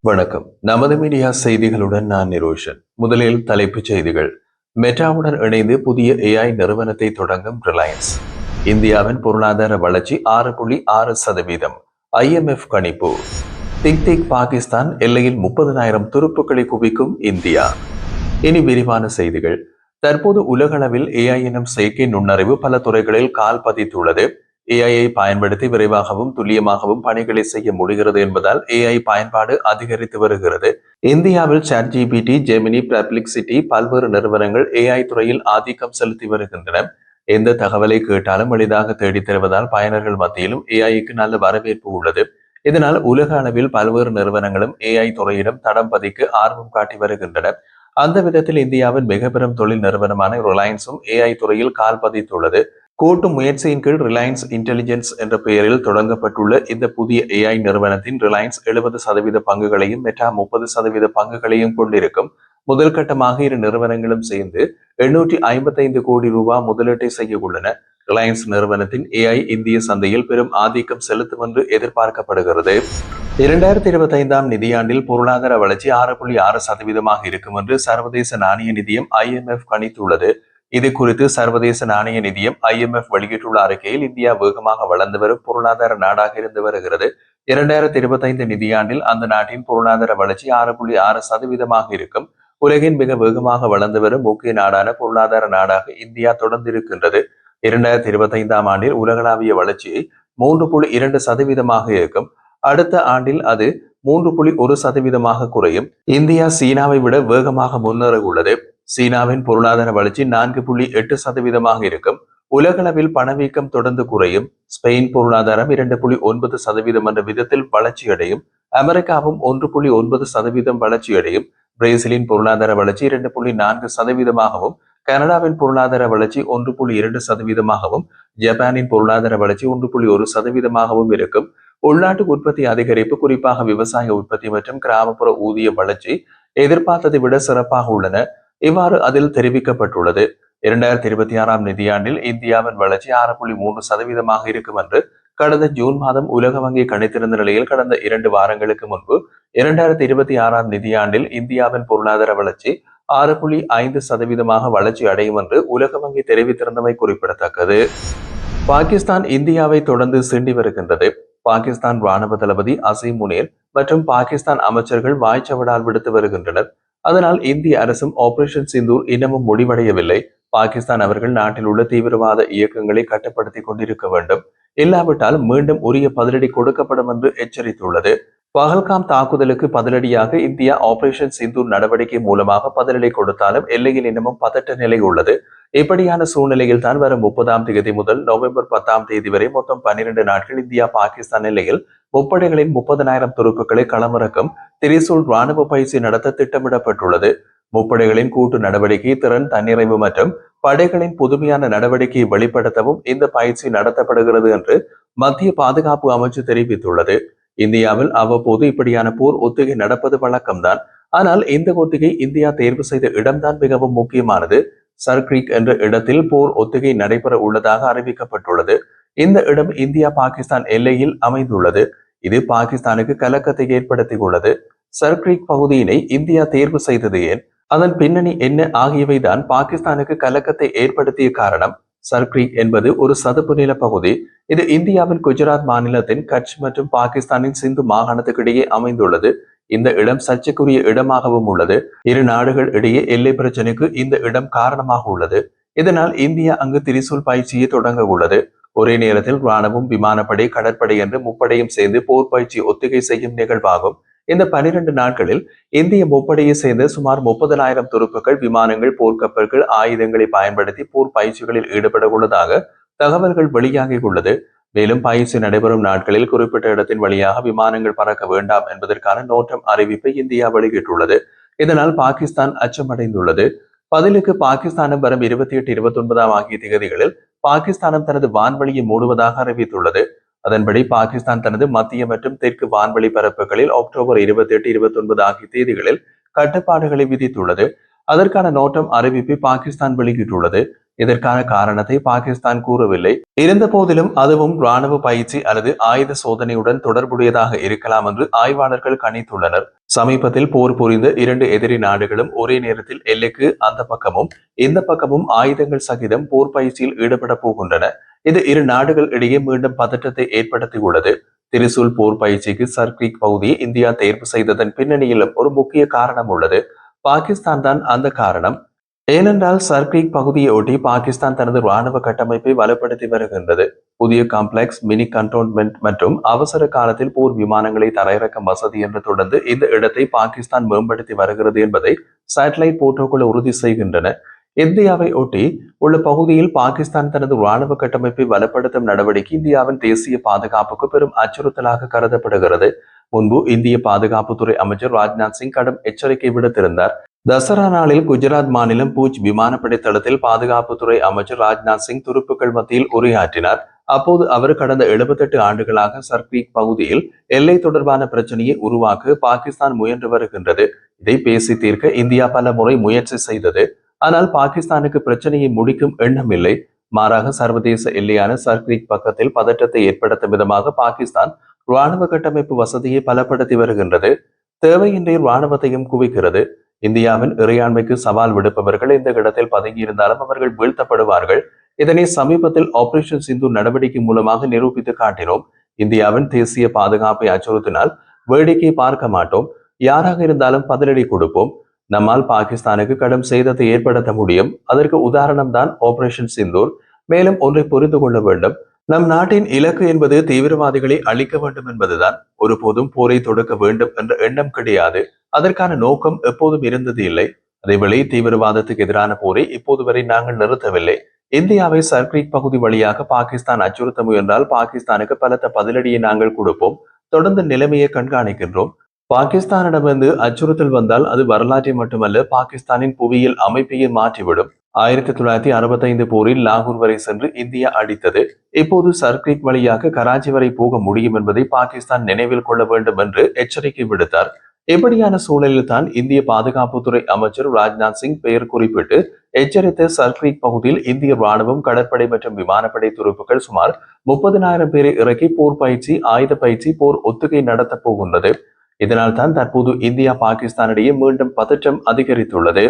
வணக்கம். நமது மீடியா செய்திகளுடன் நான் நிரோஷன். முதலில் தலைப்புச் செய்திகள். மெட்டாவுடன் இணைந்து புதிய ஏஐ நிறுவனத்தை தொடங்கும் ரிலையன்ஸ் இந்தியாவின் பொருளாதார வளர்ச்சி ஆறு புள்ளி ஆறு சதவீதம். ஐஎம்எஃப் கணிப்பு. திக் திக் பாகிஸ்தான் எல்லையில் முப்பதனாயிரம் துருப்புக்களை குவிக்கும் இந்தியா. இனி விரிவான செய்திகள். தற்போது உலகளவில் ஏஐ எனும் செயற்கை நுண்ணறிவு பல துறைகளில் கால் பதித்துள்ளது. ஏஐயை பயன்படுத்தி விரைவாகவும் துல்லியமாகவும் பணிகளை செய்ய முடிகிறது என்பதால் ஏஐ பயன்பாடு அதிகரித்து வருகிறது. இந்தியாவில் சாட் ஜிபிடி ஜெமினி சிட்டி பல்வேறு நிறுவனங்கள் ஏஐ துறையில் ஆதிக்கம் செலுத்தி வருகின்றன. எந்த தகவலை கேட்டாலும் எளிதாக தேடித் தருவதால் பயனர்கள் மத்தியிலும் ஏஐக்கு நல்ல வரவேற்பு உள்ளது. இதனால் உலக அளவில் பல்வேறு நிறுவனங்களும் ஏஐ துறையிடம் தடம் பதிக்க ஆர்வம் காட்டி வருகின்றன. அந்த விதத்தில் இந்தியாவின் மிக பெரும் தொழில் நிறுவனமான ரிலையன்ஸும் ஏஐ துறையில் கால் பதித்துள்ளது. கூட்டு முயற்சியின் கீழ் ரிலையன்ஸ் இன்டெலிஜென்ஸ் என்ற பெயரில் தொடங்கப்பட்டுள்ள இந்த புதிய ஏஐ நிறுவனத்தின் ரிலையன்ஸ் எழுபது சதவீத பங்குகளையும் மெட்டா முப்பது சதவீத பங்குகளையும் கொண்டிருக்கும். முதல் கட்டமாக இரு நிறுவனங்களும் சேர்ந்து எண்ணூற்றி ஐம்பத்தைந்து கோடி ரூபாய் முதலீட்டை செய்ய உள்ளன ரிலையன்ஸ் நிறுவனத்தின் ஏஐ இந்திய சந்தையில் பெரும் ஆதிக்கம் செலுத்தும் என்று எதிர்பார்க்கப்படுகிறது. இரண்டாயிரத்தி இருபத்தி ஐந்தாம் நிதியாண்டில் பொருளாதார வளர்ச்சி ஆறு புள்ளி ஆறு சதவீதமாக இருக்கும் என்று சர்வதேச நாணய நிதியம் ஐஎம்எஃப் கணித்துள்ளது. இது குறித்து சர்வதேச நாணய நிதியம் ஐஎம்எஃப் வெளியிட்டுள்ள அறிக்கையில் இந்தியா வேகமாக வளர்ந்து வரும் பொருளாதார நாடாக இருந்து வருகிறது. இரண்டாயிரத்தி இருபத்தைந்து நிதியாண்டில் அந்த நாட்டின் பொருளாதார வளர்ச்சி ஆறு புள்ளி ஆறு சதவீதமாக இருக்கும். உலகின் மிக வேகமாக வளர்ந்து வரும் முக்கிய நாடான பொருளாதார நாடாக இந்தியா தொடர்ந்து இருக்கின்றது இரண்டாயிரத்தி இருபத்தி ஐந்தாம் ஆண்டில் உலகளாவிய வளர்ச்சியை மூன்று புள்ளி இரண்டு சதவீதமாக இருக்கும். அடுத்த ஆண்டில் அது மூன்று புள்ளி ஒரு சதவீதமாக குறையும். இந்தியா சீனாவை விட வேகமாக முன்னேற உள்ளது. சீனாவின் பொருளாதார வளர்ச்சி நான்கு புள்ளி எட்டு சதவீதமாக இருக்கும். உலகளவில் பணவீக்கம் தொடர்ந்து குறையும். ஸ்பெயின் பொருளாதாரம் இரண்டு புள்ளி ஒன்பது சதவீதம் என்ற விதத்தில் வளர்ச்சியடையும். அமெரிக்காவும் ஒன்று புள்ளி ஒன்பது சதவீதம் வளர்ச்சியடையும். பிரேசிலின் பொருளாதார வளர்ச்சி இரண்டு புள்ளி நான்கு சதவீதமாகவும் கனடாவின் பொருளாதார வளர்ச்சி ஒன்று புள்ளி இரண்டு சதவீதமாகவும் ஜப்பானின் பொருளாதார வளர்ச்சி ஒன்று புள்ளி ஒரு சதவீதமாகவும் இருக்கும். உள்நாட்டு உற்பத்தி அதிகரிப்பு குறிப்பாக விவசாய உற்பத்தி மற்றும் கிராமப்புற ஊதிய வளர்ச்சி எதிர்பார்த்ததை விட சிறப்பாக உள்ளன. இவ்வாறு அதில் தெரிவிக்கப்பட்டுள்ளது. இரண்டாயிரத்தி இருபத்தி ஆறாம் நிதியாண்டில் இந்தியாவின் வளர்ச்சி ஆறு புள்ளி மூன்று சதவீதமாக இருக்கும் என்று கடந்த ஜூன் மாதம் உலக வங்கி கணித்திருந்த நிலையில் கடந்த இரண்டு வாரங்களுக்கு முன்பு இரண்டாயிரத்தி இருபத்தி ஆறாம் நிதியாண்டில் இந்தியாவின் பொருளாதார வளர்ச்சி ஆறு புள்ளி ஐந்து சதவீதமாக வளர்ச்சி அடையும் என்று உலக வங்கி தெரிவித்திருந்தமை குறிப்பிடத்தக்கது. பாகிஸ்தான் இந்தியாவை தொடர்ந்து சிண்டி வருகின்றது. பாகிஸ்தான் ராணுவ தளபதி அசீம் முனீர் மற்றும் பாகிஸ்தான் அமைச்சர்கள் வாய்ச்சவடால் விடுத்து வருகின்றனர். அதனால் இந்திய அரசும் ஆபரேஷன் சிந்தூர் இன்னமும் முடிவடையவில்லை. பாகிஸ்தான் அவர்கள் நாட்டில் உள்ள தீவிரவாத இயக்கங்களை கட்டுப்படுத்தி கொண்டிருக்க வேண்டும். இல்லாவிட்டால் மீண்டும் உரிய பதிலடி கொடுக்கப்படும் என்று எச்சரித்துள்ளது. பகல்காம் தாக்குதலுக்கு பதிலடியாக இந்தியா ஆபரேஷன் சிந்தூர் நடவடிக்கை மூலமாக பதிலடி கொடுத்தாலும் எல்லையில் இன்னமும் பதட்ட நிலை உள்ளது. இப்படியான சூழ்நிலையில் தான் வரும் முப்பதாம் தேதி முதல் நவம்பர் பத்தாம் தேதி வரை மொத்தம் பன்னிரண்டு நாட்கள் இந்தியா பாகிஸ்தான் எல்லையில் முப்படைகளின் முப்பதனாயிரம் துருப்புக்களை களமிறக்கும் திரிசூல் ராணுவ பயிற்சி நடத்த திட்டமிடப்பட்டுள்ளது. முப்படைகளின் கூட்டு நடவடிக்கை திறன் தன்னிறைவு மற்றும் படைகளின் புதுமையான நடவடிக்கையை வெளிப்படுத்தவும் இந்த பயிற்சி நடத்தப்படுகிறது என்று மத்திய பாதுகாப்பு அமைச்சு தெரிவித்துள்ளது. இந்தியாவில் அவ்வப்போது இப்படியான போர் ஒத்திகை நடப்பது வழக்கம்தான். ஆனால் இந்த ஒத்திகை இந்தியா தேர்வு செய்த இடம்தான் மிகவும் முக்கியமானது. சர்க்ரீக் என்ற இடத்தில் போர் ஒத்திகை நடைபெற உள்ளதாக அறிவிக்கப்பட்டுள்ளது. இந்த இடம் இந்தியா பாகிஸ்தான் எல்லையில் அமைந்துள்ளது. இது பாகிஸ்தானுக்கு கலக்கத்தை ஏற்படுத்தியுள்ளது. சர்க்ரீக் பகுதியினை இந்தியா தேர்வு செய்தது ஏன்? அதன் பின்னணி என்ன? ஆகியவைதான் பாகிஸ்தானுக்கு கலக்கத்தை ஏற்படுத்திய காரணம். சர்க்ரி என்பது ஒரு சதுப்பு நில பகுதி. இது இந்தியாவின் குஜராத் மாநிலத்தின் கட்ச் மற்றும் பாகிஸ்தானின் சிந்து மாகாணத்துக்கு இடையே அமைந்துள்ளது. இந்த இடம் சர்ச்சைக்குரிய இடமாகவும் உள்ளது. இரு நாடுகள் இடையே எல்லை பிரச்சனைக்கு இந்த இடம் காரணமாக உள்ளது. இதனால் இந்தியா அங்கு திரிசூல் பயிற்சியை தொடங்க உள்ளது. ஒரே நேரத்தில் ராணுவம் விமானப்படை கடற்படை என்று முப்படையும் சேர்ந்து போர் பயிற்சி ஒத்திகை செய்யும் நிகழ்வாகும். இந்த பனிரெண்டு நாட்களில் இந்திய முப்படையை சேர்ந்த சுமார் முப்பதனாயிரம் துருப்புகள் விமானங்கள் போர்க்கப்பல்கள் ஆயுதங்களை பயன்படுத்தி போர் பயிற்சிகளில் ஈடுபட உள்ளதாக தகவல்கள் வெளியாகியுள்ளது. மேலும் பயிற்சி நடைபெறும் நாட்களில் குறிப்பிட்ட இடத்தின் வழியாக விமானங்கள் பறக்க வேண்டாம் என்பதற்கான நோட்டம் அறிவிப்பை இந்தியா வெளியிட்டுள்ளது. இதனால் பாகிஸ்தான் அச்சமடைந்துள்ளது. பதிலுக்கு பாகிஸ்தானம் வரும் இருபத்தி எட்டு இருபத்தி ஒன்பதாம் ஆகிய திகதிகளில் பாகிஸ்தானம் தனது வான்வழியை மூடுவதாக அறிவித்துள்ளது. அதன்படி பாகிஸ்தான் தனது மத்திய மற்றும் தெற்கு வான்வழி பரப்புகளில் அக்டோபர் இருபத்தி எட்டு இருபத்தி ஒன்பது ஆகிய தேதிகளில் கட்டுப்பாடுகளை விதித்துள்ளது. அதற்கான நோட்டம் அறிவிப்பை பாகிஸ்தான் வெளியிட்டுள்ளது. இதற்கான காரணத்தை பாகிஸ்தான் கூறவில்லை. இருந்த போதிலும் அதுவும் ராணுவ பயிற்சி அல்லது ஆயுத சோதனையுடன் தொடர்புடையதாக இருக்கலாம் என்று ஆய்வாளர்கள் கணித்துள்ளனர். சமீபத்தில் போர் புரிந்த இரண்டு எதிரி நாடுகளும் ஒரே நேரத்தில் எல்லைக்கு அந்த பக்கமும் இந்த பக்கமும் ஆயுதங்கள் சகிதம் போர் பயிற்சியில் ஈடுபட போகின்றன. இது இரு நாடுகள் இடையே மீண்டும் பதற்றத்தை ஏற்படுத்தியுள்ளது. திரிசூல் போர் பயிற்சிக்கு சர்க்ரீக் பகுதியை இந்தியா தேர்வு செய்ததன் பின்னணியிலும் ஒரு முக்கிய காரணம் உள்ளது. பாகிஸ்தான் தான் அந்த காரணம். ஏனென்றால் சர்க்ரீக் பகுதியை ஒட்டி பாகிஸ்தான் தனது ராணுவ கட்டமைப்பை வலுப்படுத்தி வருகின்றது. புதிய காம்ப்ளெக்ஸ் மினி கண்டோன்மெண்ட் மற்றும் அவசர காலத்தில் போர் விமானங்களை தரையிறக்கும் வசதி என்று தொடர்ந்து இந்த இடத்தை பாகிஸ்தான் மேம்படுத்தி வருகிறது என்பதை சேட்டலைட் போட்டோக்கள் உறுதி செய்கின்றன. இந்தியாவை ஒட்டி உள்ள பகுதியில் பாகிஸ்தான் தனது ராணுவ கட்டமைப்பை வலுப்படுத்தும் நடவடிக்கை இந்தியாவின் தேசிய பாதுகாப்புக்கு பெரும் அச்சுறுத்தலாக கருதப்படுகிறது. முன்பு இந்திய பாதுகாப்புத்துறை அமைச்சர் ராஜ்நாத் சிங் கடும் எச்சரிக்கை விடுத்திருந்தார். தசரா நாளில் குஜராத் மாநிலம் பூஜ் விமானப்படை தளத்தில் பாதுகாப்புத்துறை அமைச்சர் ராஜ்நாத் சிங் துருப்புக்கள் மத்தியில் உரையாற்றினார். அப்போது அவர் கடந்த 78 ஆண்டுகளாக சர்க்ரீக் பகுதியில் எல்லை தொடர்பான பிரச்சனையை உருவாக்க பாகிஸ்தான் முயன்று வருகின்றது. இதை பேசி தீர்க்க இந்தியா பல முறை முயற்சி செய்தது. ஆனால் பாகிஸ்தானுக்கு பிரச்சனையை முடிக்கும் எண்ணம் இல்லை. மாறாக சர்வதேச எல்லையான சர்க்ரீக் பக்கத்தில் பதற்றத்தை ஏற்படுத்தும் விதமாக பாகிஸ்தான் ராணுவ கட்டமைப்பு வசதியை பலப்படுத்தி வருகின்றது. தேவையின்றி ராணுவத்தையும் குவிக்கிறது. இந்தியாவின் இறையாண்மைக்கு சவால் விடுப்பவர்கள் இந்த இடத்தில் பதுங்கியிருந்தாலும் அவர்கள் வீழ்த்தப்படுவார்கள். இதனை சமீபத்தில் ஆபரேஷன் சிந்து நடவடிக்கை மூலமாக நிரூபித்து காட்டினோம். இந்தியாவின் தேசிய பாதுகாப்பை அச்சுறுத்தினால் வேடிக்கை பார்க்க மாட்டோம். யாராக இருந்தாலும் பதிலடி கொடுப்போம். நம்மால் பாகிஸ்தானுக்கு கடும் சேதத்தை ஏற்படுத்த முடியும். அதற்கு உதாரணம் தான் ஆபரேஷன் சிந்தூர் மேலும் ஒன்றை புரிந்து கொள்ள வேண்டும். நம் நாட்டின் இலக்கு என்பது தீவிரவாதிகளை அழிக்க வேண்டும் என்பதுதான். ஒருபோதும் போரை தொடுக்க வேண்டும் என்ற எண்ணம் கிடையாது. அதற்கான நோக்கம் எப்போதும் இருந்தது இல்லை. அதேவேளை தீவிரவாதத்துக்கு எதிரான போரை இப்போது வரை நாங்கள் நிறுத்தவில்லை. இந்தியாவை சர்க்ரீக் பகுதி வழியாக பாகிஸ்தான் அச்சுறுத்த முயன்றால் பாகிஸ்தானுக்கு பலத்த பதிலடியை நாங்கள் கொடுப்போம். தொடர்ந்து நிலைமையை கண்காணிக்கின்றோம். பாகிஸ்தானிடமிருந்து அச்சுறுத்தல் வந்தால் அது வரலாற்றை மட்டுமல்ல பாகிஸ்தானின் புவியியல் அமைப்பையும் மாற்றிவிடும். ஆயிரத்தி தொள்ளாயிரத்தி அறுபத்தைந்து போரில் லாகூர் வரை சென்று இந்தியா அடித்தது. இப்போது சர்க்ரீக் வழியாக கராச்சி வரை போக முடியும் என்பதை பாகிஸ்தான் நினைவில் கொள்ள வேண்டும் என்று எச்சரிக்கை விடுத்தார். இப்படியான சூழலில் தான் இந்திய பாதுகாப்புத்துறை அமைச்சர் ராஜ்நாத் சிங் பெயர் குறிப்பிட்டு எச்சரித்த சர்க்ரீக் பகுதியில் இந்திய ராணுவம் கடற்படை மற்றும் விமானப்படை துருப்புகள் சுமார் முப்பதினாயிரம் பேரை இறக்கி போர் பயிற்சி ஆயுத பயிற்சி போர் ஒத்துகை நடத்தப் போகின்றது. இதனால் தான் தற்போது இந்தியா பாகிஸ்தானிடையே மீண்டும் பதற்றம் அதிகரித்துள்ளது.